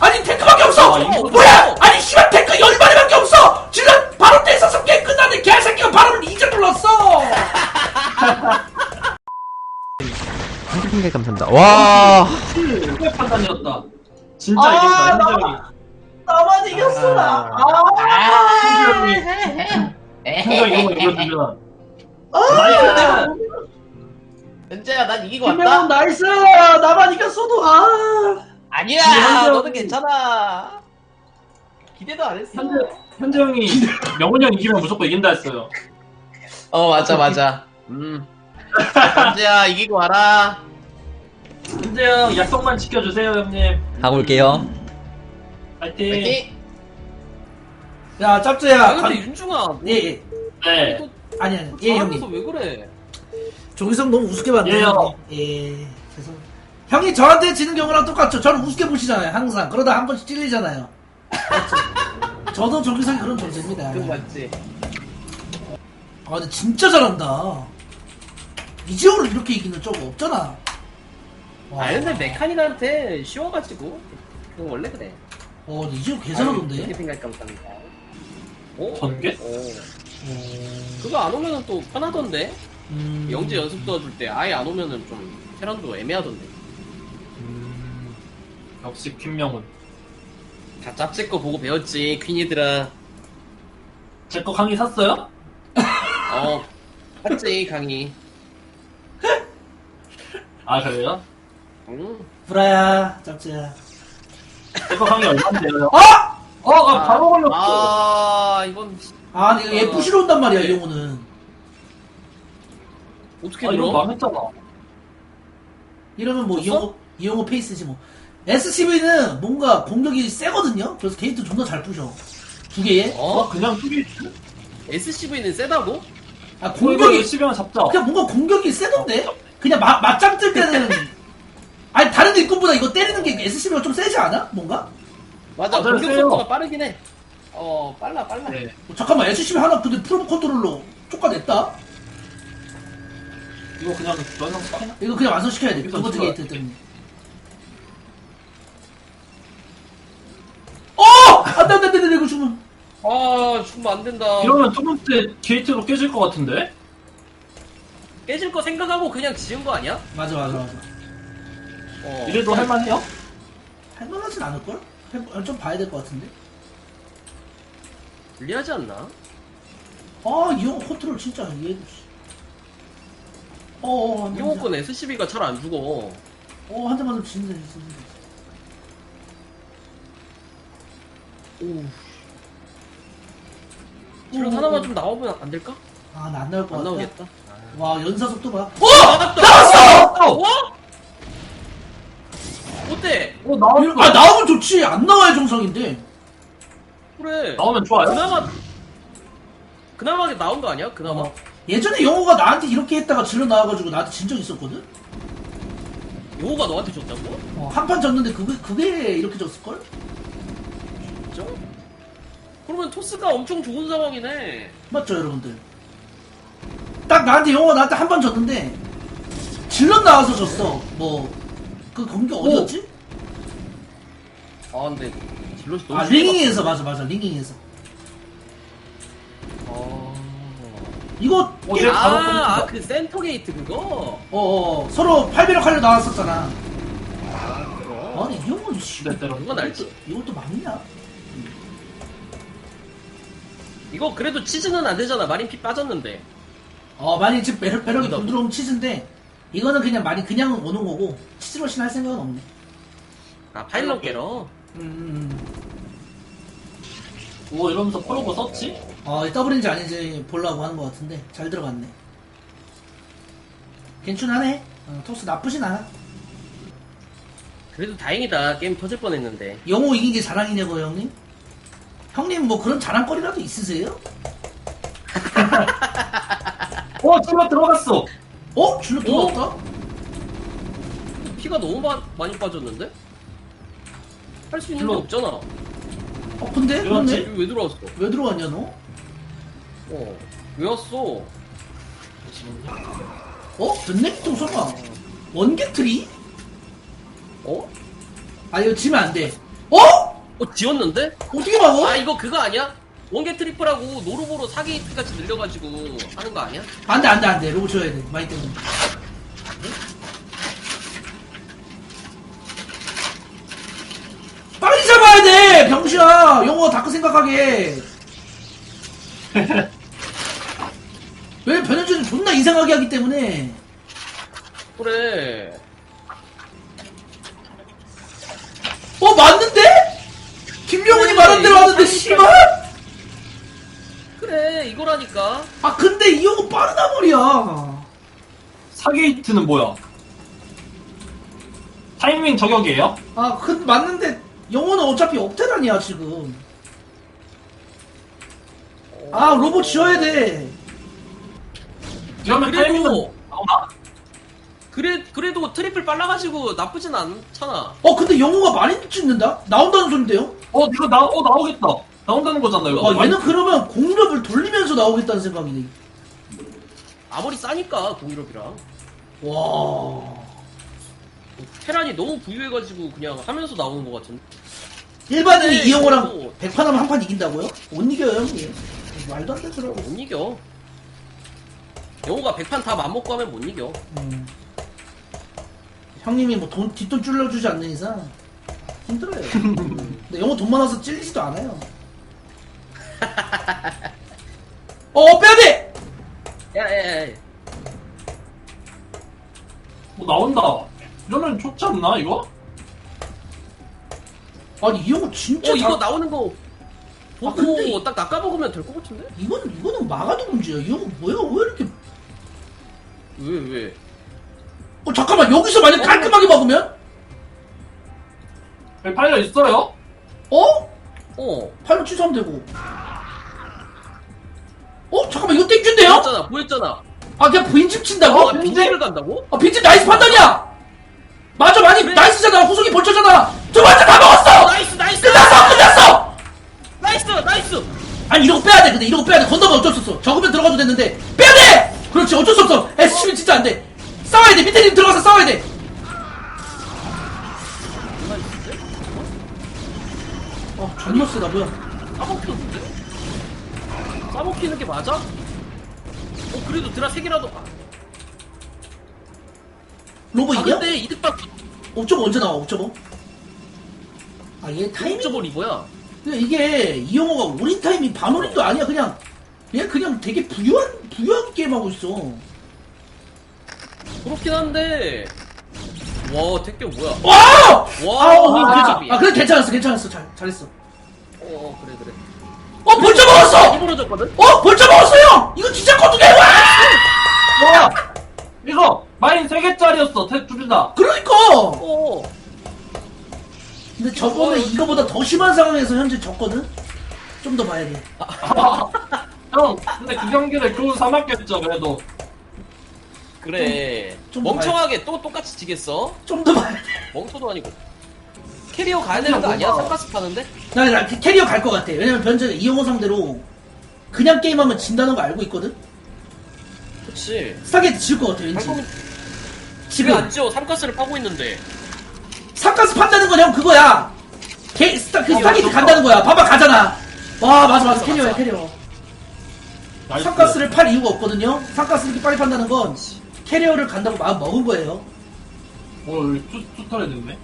아니 탱크밖에 없어 아, 이거 뭐야 아니 씨발 탱크 열 마리밖에 없어 지금 바로 때 있었으면 게임 끝났는데 개새끼가 바로를 이제 눌렀어 한개 감사합니다. 와. 최고의 판단이었다. 진짜 아, 이겼다, 나- 현정이. 나만 이겼어 나 현정이. 현정이 이거 이겼으면. 나이스! 현재야 난 이기고 김명훈 왔다 나이스 나만 이겼어도 아 아니야 현재 너는 괜찮아 기대도 안 했어 현재, 현재 형이 명훈이 형 이기면 무조건 이긴다 했어요. 어 맞아 맞아 음 현재야 이기고 와라 현재 형 약속만 지켜주세요, 형님. 하고 올게요. 파이팅. 파이팅 야 짭조야 아 근데 윤중아 예, 예. 네. 또 아니 아니 예 잘하면서 형님 왜 그래 조기성 너무 우습게 예요. 예 죄송 형이 저한테 지는 경우랑 똑같죠. 저를 우습게 보시잖아요 항상. 그러다 한 번씩 찔리잖아요. 맞죠? 저도 조기성이 그런 존재입니다. 그거 맞지. 아 근데 진짜 잘한다. 이지호를 이렇게 이기는 적 없잖아. 와. 아 근데 메카닉한테 쉬워가지고. 그건 원래 그래. 어 근데 이지호 개 이렇게 잘하던데 생각하면 됩니다. 어? 전개? 어. 그거 안 오면은 또 편하던데? 음... 영재 연습 도와줄 때 아예 안 오면은 좀 테란도 애매하던데 역시 퀸명훈. 다 짭제 거 보고 배웠지 퀸이들아 제 거 강의 샀어요? 어 샀지 강의 아, 그래요? 응 브라야 짭조야 제 거 강의 얼마인데요? 어! 어, 어, 바로 걸렸어. 아 이건 아 근데 이거 예쁘시러 온단 말이야 이 영호는 어떻게 아, 이거 들어? 망했잖아. 이러면 뭐 졌어? 이영호 이영호 페이스지 뭐 SCV는 뭔가 공격이 세거든요 그래서 게이트 존나 잘 부셔 두 개에 어? 어? 그냥 투기. SCV는 세다고? 아 공격이 공격이 10이면 잡자. 그냥 뭔가 공격이 세던데 그냥 마, 맞짱 뜰 때는 아니 다른 일꾼보다 이거 때리는 게 SCV가 좀 세지 않아? 뭔가? 맞아 아, 공격 세요. 속도가 빠르긴 해 어 빨라 빨라 네. 어, 잠깐만 SCV 하나 근데 프로 컨트롤러 쫓아냈다? 이거 그냥 연상 시키나? 이거 그냥 완성시켜야 돼 이거 두 번째 좋아요. 게이트 때문에 어! 안돼 안돼 안돼 이거 죽으면 아 죽으면 안 된다 이러면 두 번째 게이트로 깨질 것 같은데? 깨질 거 생각하고 그냥 지은 거 아니야? 맞아 맞아 맞아 어. 이래도 할만해요? 할만하진 않을걸? 해- 좀 봐야 될 것 같은데 불리하지 않나? 아 이 형 컨트롤 진짜 얘도 씨. 어어 한대 이호 맞아. 건 SCV가 잘 안 죽어 어, 한대 맞으면 지는데, 지는 데. 오 지금 하나만 좀 나오면 안 될까? 아, 나안 나올 것 안 같다. 나오겠다 와, 연사 속도 봐. 나왔다! 나왔어! 어? 어때? 어, 나왔어. 아, 나오면 좋지. 안 나와야 정상인데. 그래 나오면 좋아요? 그나마 그나마 나온 거 아니야? 그나마 어. 예전에 영호가 나한테 이렇게 했다가 질러 나와가지고 나한테 진 적 있었거든? 요호가 너한테 줬다고? 어, 한 판 졌는데 그게, 그게 이렇게 졌을걸? 진짜? 그러면 토스가 엄청 좋은 상황이네 맞죠, 여러분들? 딱 나한테 영호가 나한테 한판 졌는데, 질러 나와서 졌어. 뭐, 그 공격 어디였지? 아 근데 딜롯이 너무 아, 링잉에서, 맞아, 맞아, 링잉에서. 아... 이거, 어, 게- 얘 바로 아, 끊긴다. 그 센터 게이트 그거? 어, 어, 서로 팔비력 하려 나왔었잖아. 아? 아니, 이 형은, 씨. 네, 때려. 그건 알지. 이것도 맞냐? 이거 그래도 치즈는 안 되잖아. 마린 피 빠졌는데. 어, 많이 지금 배럭, 배럭이 그러다. 부드러운 치즈인데, 이거는 그냥 많이 그냥 오는 거고, 치즈머신 할 생각은 없네. 아, 파일럿 깨러. 음, 오, 이러면서 프로고 썼지? 어, 더블인지 아닌지 보려고 하는 것 같은데, 잘 들어갔네. 괜찮하네. 어, 토스 나쁘진 않아. 그래도 다행이다. 게임 터질 뻔했는데. 영호 이긴 게 자랑이냐고, 형님? 형님 뭐 그런 자랑거리라도 있으세요? 어, 질러 들어갔어. 어? 줄로 들어왔다? 피가 너무 마- 많이 빠졌는데? 할 수 있는 게. 없잖아. 어, 근데? 여기 왜 들어왔어? 왜 들어왔냐, 너? 어. 왜 왔어? 어? 전넥통 설마, 원게트리? 어? 아, 이거 지면 안 돼. 어? 어 지웠는데? 어떻게 막어? 아 이거 그거 아니야? 원개 트리플하고 노루보로 사기 같이 늘려가지고 하는 거 아니야? 안돼 안돼 안돼 로봇 줘야 돼 많이 때문에 빨리 잡아야 돼 병신아 영어 다크 생각하게 왜 변현준은 존나 이상하게 하기 때문에 그래 어 맞는데? 김명훈이 말한 대로 하는데 씨발 그래 이거라니까 아 근데 이 형은 빠르다 말이야 사게이트는 뭐야? 타이밍 저격이에요? 아, 그 맞는데 영어는 어차피 업테란이야 지금. 아, 로봇 지어야 돼. 타이밍은 그래도 나오나? 그래 그래도 트리플 빨라가지고 나쁘진 않잖아 어, 근데 영어가 많이 찍는다? 나온다는 소린데요? 어 이거 나, 어 나오겠다. 나온다는 거잖아 이거. 아, 얘는 그러면 공력을 돌리면서 나오겠다는 생각이네. 아무리 싸니까 공유럽이랑 와. 테란이 너무 부유해가지고 그냥 하면서 나오는 것 같은데 일반인이 네, 이 영어랑 그래도- 100판 하면 한 판 이긴다고요? 못 이겨요, 형님. 말도 안 되더라고. 못 이겨 영호가 100판 다 맘먹고 하면 못 이겨 음. 형님이 뭐 돈, 뒷돈 줄여주지 않는 이상 힘들어요. 근데 영어 돈 많아서 찔리지도 않아요. 어, 빼야돼! 야야야 뭐 나온다. 이러면 좋지 않나 이거? 아니, 이 영어 진짜. 어 이거 잘- 나오는 거 보고 아, 근데 이- 딱 낚아먹으면 될 것 같은데? 이거는, 이거는 막아도 문제야. 이 영어 뭐야? 왜 이렇게. 왜 왜? 어, 잠깐만. 여기서 만약 깔끔하게 막으면? 여기 팔려 있어요? 어? 어 팔로 취소하면 되고. 어? 잠깐만. 이거 땡큐인데요? 보였잖아 보였잖아 아, 그냥 빈집 친다고? 아 빈집을 간다고? 아, 빈집 나이스 판단이야! 맞아, 많이 그래. 나이스잖아. 후속이 벌쳐잖아. 두 번째 다 먹었어! 나이스 나이스 끝났어! 끝났어! 나이스 나이스 아니, 이런 거 빼야 돼. 근데 이런 거 빼야 돼. 건너면 어쩔 수 없어. 적으면 들어가도 됐는데. 빼야 돼! 그렇지. 어쩔 수 없어. SC면 진짜 안 돼. 싸워야 돼. 밑에 님 들어가서 싸워야 돼. 존나 세다. 뭐야. 싸먹혔는데? 싸먹히는 게 맞아? 어 그래도 드라 3개라도 아, 로보 아 이겨? 근데 이득박 5.5 언제 나와? 5.5? 아, 얘 타이밍. 5.5 리버야 그냥 이게 이영호가 올인 타이밍 반올인도 아니야 그냥 얘 그냥 되게 부유한 부유한 게임 하고 있어. 그렇긴 한데 와 택경 뭐야 와! 와 아, 어, 아, 괜찮. 아, 그래 괜찮았어, 괜찮았어, 잘 잘했어. 어 그래 그래 어, 벌써 먹었어. 이부러졌거든? 어, 벌써 먹었어 형. 이거 진짜 거두개 와! 와! 이거 마인 3개짜리였어 둘 다. 그러니까. 어 근데 저번에 이거보다 더 심한 상황에서 현재 졌거든. 좀 더 봐야 돼. 형 근데 그 경기를 겨우 삼았겠죠 그래도. 그래 좀 멍청하게 또 똑같이 지겠어? 좀 더 봐야 돼. 멍청도 아니고 캐리어 가야 되는 거 아니야? 삼가스 파는데? 나, 나 캐리어 갈 것 같아. 왜냐면 변제가 이영호 상대로 그냥 게임하면 진다는 거 알고 있거든. 그치 스타게이트 질것 같아 왠지. 할 거면 지금 왜안 지워? 삼가스를 파고 있는데 삼가스 판다는 건 형 그거야. 게, 스타, 그 어, 스타게이트. 간다는 거야. 봐봐 가잖아. 와 맞아 맞아 맞아, 캐리어야 맞아. 캐리어. 나이스. 삼가스를 팔 이유가 없거든요. 삼가스 이렇게 빨리 판다는 건 캐리어를 간다고 마음 먹은 거예요. 어 투, 투털에 됐네.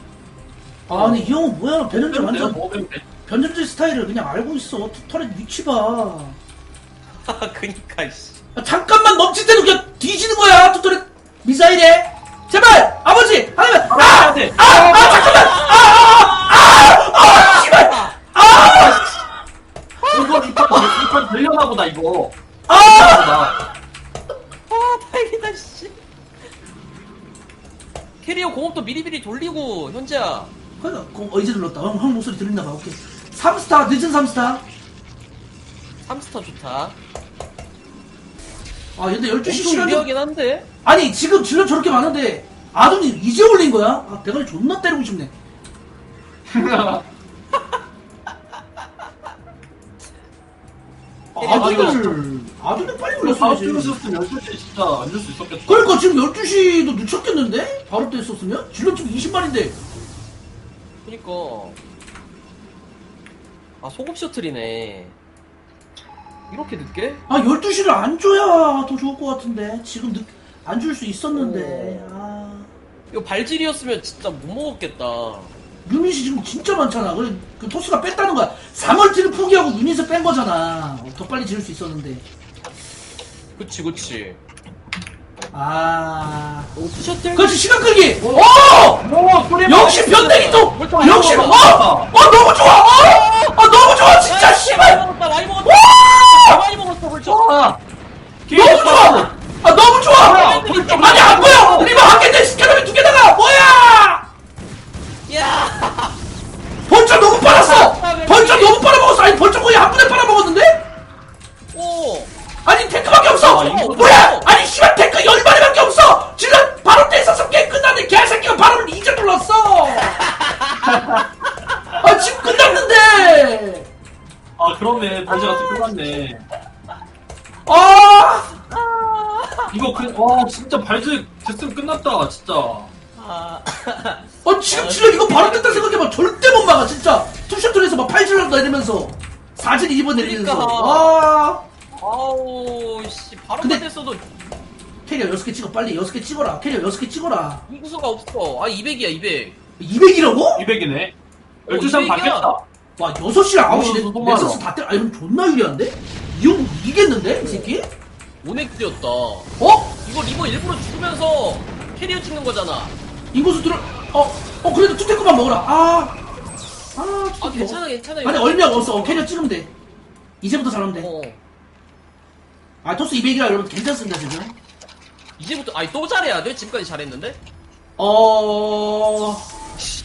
아 근데 이 형은 뭐야 변현재 완전 뭐뱀 변현재 스타일을 그냥 알고 있어. 투털의 위치 봐. 그니까 씨 아, 잠깐만 멈출 때도 그냥 뒤지는 거야 투털의 미사일에. 제발 아버지 하나만 아, 아! 돼. 아! 아 잠깐만! 아 아 아 아 씨발! 아! 이거 이판 이판 들려나 보다 이거. 아! 나 아 다행이다 씨 캐리어 공업도 미리미리 돌리고 현재야 그러니까 어, 이제 들렀다. 형, 형 목소리 들린다 봐. 오케이. 3스타 늦은 3스타. 3스타 좋다 아 근데 12시 엄청 시간 유리하긴 한데 아니 지금 질러 저렇게 많은데 아돈이 이제 올린 거야? 아 대가리 존나 때리고 싶네. 아돈을 아돈을 빨리 이거 다음 주 올렸어야지. 있었으면 12시 진짜 앉을 수 있었겠다. 그러니까 지금 12시도 늦췄겠는데? 바로 때 했었으면? 질러 지금 20만인데 그니까. 아 소급 셔틀이네. 이렇게 늦게? 아 12시를 안 줘야 더 좋을 것 같은데. 지금 안줄 수 있었는데. 아. 이거 발질이었으면 진짜 못 먹었겠다. 유닛이 지금 진짜 많잖아. 그래 그 토스가 뺐다는 거야. 3월티를 포기하고 유닛을 뺀 거잖아. 더 빨리 지을 수 있었는데. 그치 그치. 아. 오 투셔틀? 그렇지 시간 끌기! 오. 오, 소리 역시 변대기 또! 역시 어! 어 너무 좋아! 어! 어 너무 좋아 진짜 많이 씨발! 먹었다 많이 먹었다. 와! 많이 먹었어 벌써. 아, 너무 좋아! 아 너무 좋아! 뭐야, 벌써 아니 안 보여! 리버 한 개인데 스캐너이 두 개다가 뭐야! 야. 벌써 너무 빨았어! 벌써 너무 빨아먹었어! 아니 벌써 거의 한 분에 빨아먹었는데? 오. 아니 탱크밖에 없어! 아, 이거 뭐야! 아니 열 마리밖에 없어 지금 바로 때 있었으면 게임 끝났는데 개새끼가 바로를 이제 눌렀어 아 지금 끝났는데 아, 그러네. 발제 같은 끝났네. 아 이거 그, 와, 진짜 발제 됐으면 끝났다, 진짜. 어, 지금 지금 이거 바로 뜬다 생각해봐. 절대 못 막아, 진짜. 투셔틀에서 막 팔질러 내리면서. 사진 2번 내리면서. 그러니까. 와. 아우 씨 바로 근데- 됐어도 캐리어 6개 찍어, 빨리 6개 찍어라. 캐리어 6개 찍어라. 인구수가 없어. 아 200이야 200. 200이라고? 200이네. 어, 12시간 200이야. 받겠다. 와, 6시랑 9시 어, 넥- 너무 넥서스 다 때려. 아, 이건 존나 유리한데? 이 형 이기겠는데? 이 새끼? 오넥드였다. 어? 이거 리버 일부러 죽으면서 캐리어 찍는 거잖아. 인구수 들어, 어, 어, 그래도 투테크만 먹어라. 아. 아, 아 투테크 괜찮아 먹어. 괜찮아. 아니, 얼미가 없어. 어, 캐리어 찍으면 돼. 이제부터 잘하면 돼. 어. 아, 토스 200이라 여러분 괜찮습니다, 지금. 이제부터 아니 또 잘해야 돼? 지금까지 잘했는데? 어, 씨,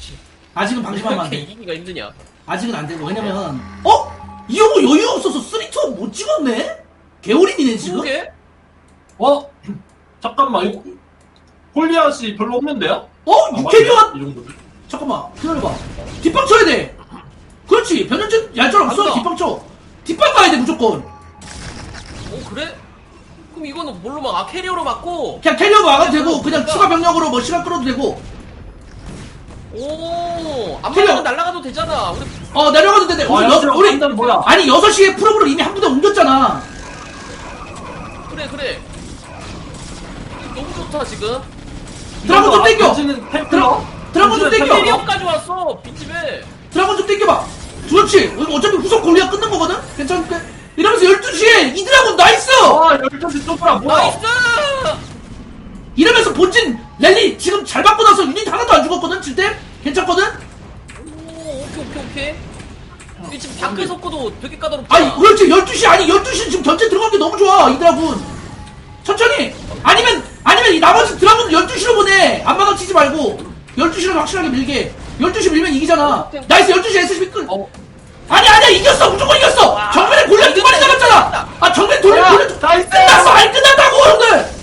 아직은 방심하면 안 이렇게 돼. 이기기가 힘드냐? 아직은 안 되고 왜냐면 어? 이 형은 여유 없어서 3투 못 찍었네? 개울인이네 지금? 그게? 어? 잠깐만, 이거. 폴리아시 별로 없는데요? 어? 아, 맞네, 이 정도면. 잠깐만 기다려봐 뒷방 쳐야 돼 그렇지 변현진 얄짤 없어 간다. 뒷방 쳐 뒷방 가야 돼 무조건 어 그래? 그럼 이거는 뭘로 막아 캐리어로 맞고 그냥 캐리어 막아도 되고 그냥 추가 병력으로 뭐 시간 끌어도 되고 오 캐리어. 날아가도 되잖아. 우리 어 내려가도 되네 와, 우리, 여섯 여, 우리 뭐야? 아니 6시에 프로브를 이미 한 부대 옮겼잖아 그래 그래. 너무 좋다 지금. 드라곤 좀 땡겨 는 드라, 드라곤 좀 땡겨 캐리어까지 왔어 빈집에. 드라곤 좀 땡겨봐 그렇지 이거 어차피 후속 골리가 끊는 거거든? 괜찮을까? 이러면서 12시에 이 드라곤 나이스 와, 12시 좁라, 뭐야? 나이스! 이러면서 본진 랠리 지금 잘 받고 나서 유닛 하나도 안 죽었거든 질 때? 괜찮거든? 오 오케이 오케이 오케이. 이게 지금 다크 섞어도 되게 까다롭다. 아니 그렇지. 12시 아니 12시 지금 전체 들어간 게 너무 좋아 이 드라군. 천천히. 아니면 아니면 이 나머지 드라군 12시로 보내. 앞마당 치지 말고. 12시로 확실하게 밀게. 12시 밀면 이기잖아. 나이스 12시 SCP 끌 어. 아니 아니야 이겼어 무조건 이겼어 정면에 골략 두 마리 잡았잖아 아 정면 돌려 야, 돌려 나이스! 끝났어 아니 끝났다고 형들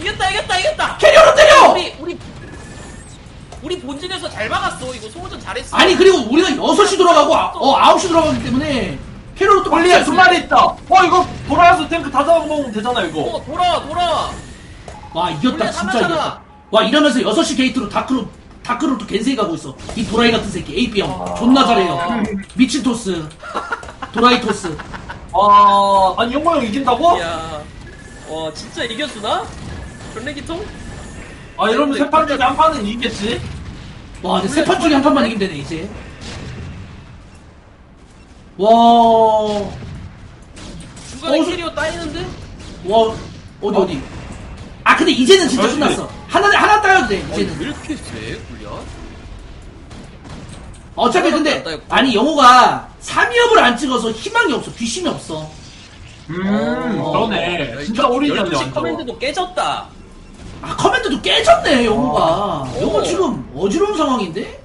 이겼다 이겼다 이겼다. 캐리어로 때려 우리 우리 우리 본진에서 잘 막았어. 이거 소모전 잘했어. 아니 그리고 우리가 6시 돌아가고 아, 어 9시 돌아가기 때문에 캐리어로 또 막지 두 마리 있다. 어, 이거 돌아와서 탱크 다 잡아먹으면 되잖아, 이거. 어 돌아 돌아. 와 이겼다 원래 진짜. 이겼다 와 이러면서 6시 게이트로 다크로 다크로 또 겐세이 가고 있어. 이 도라이 같은 새끼 AP 형. 존나 잘해요. 미친 토스. 도라이 토스. 아, 아니, 영모 형 이긴다고? 야, 와 진짜 이겼으나? 전래기통? 아, 이러면 세판 중에 한 판은 이기겠지? 와 근데 세판 중에 한 판만 이기면 되네 이제. 와. 중간에 어, 캐리어 따이는데? 와 어디 어디? 아 근데 이제는 진짜 그렇지. 끝났어 하나 하나 따여도 돼 어, 왜 이제는 이렇게 세? 굴려? 어차피 근데 따였고. 아니 영호가 3위업을 안 찍어서 희망이 없어 뒷심이 없어 음, 어. 그러네. 진짜 올인이었네, 12시 완전. 커맨드도 깨졌다. 아 커맨드도 깨졌네 영호가 영호 오. 지금 어지러운 상황인데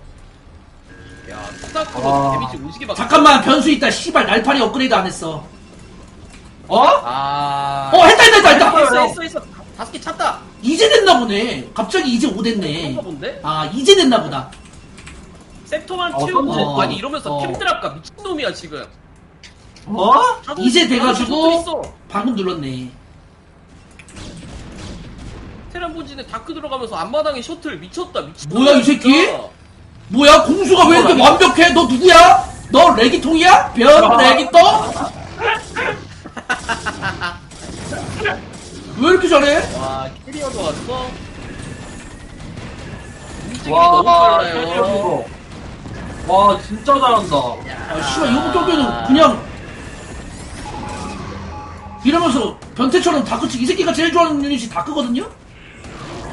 야, 아. 데미지 오지게. 잠깐만 변수 있다 씨발 날파리 업그레이드 안 했어 어? 아. 어 했다 했다 했다 했다 했어 했어 했어. 다섯 개 찼다. 이제 됐나 보네 갑자기 이제 5 됐네 그런가 본데? 아 이제 됐나 보다 섹터만 어, 채우고 어, 아니 이러면서 어. 캠드랍가 미친놈이야 지금. 어? 자동- 이제 자동 돼가지고 있어. 방금 눌렀네 테란 본진에 다크 들어가면서 앞마당에 셔틀 미쳤다 미쳤다. 뭐야, 이 새끼? 뭐야 공수가 왜 이렇게 완벽해 너 누구야? 너 레기통이야? 변 레기통? 왜 이렇게 잘해? 와 캐리어도 왔어 움직임이 와, 너무 빨라요 와, 진짜 잘한다. 아 씨발 이번 경기는 그냥 이러면서 변태처럼 다크치 이 새끼가 제일 좋아하는 유닛이 다크거든요?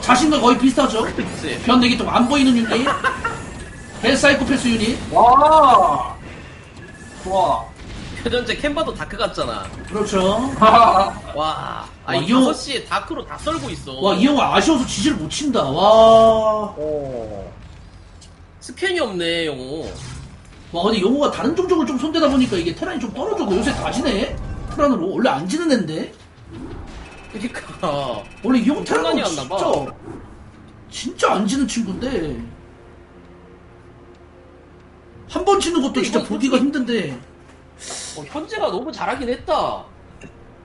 자신과 거의 비슷하죠? 그치 변 레기통 안 보이는 유닛 개 사이코패스 유닛 와. 좋아. 현재 캔바도 다크 같잖아. 그렇죠. 와 와, 아니 이 형- 6시에 다크로 다 썰고 있어. 와 이 형은 아쉬워서 지지를 못 친다. 와. 어. 스캔이 없네 영호. 와 근데 영호가 다른 종족을 좀 손대다 보니까 이게 테란이 좀 떨어져고 요새 다 지네. 테란으로. 원래 안 지는 앤데. 그니까. 원래 이 테란으로 장난이 안 나봐. 진짜. 진짜 안 지는 친구인데. 한번 치는 것도 진짜 이건 보기가 솔직히- 힘든데 어, 현재가 너무 잘하긴 했다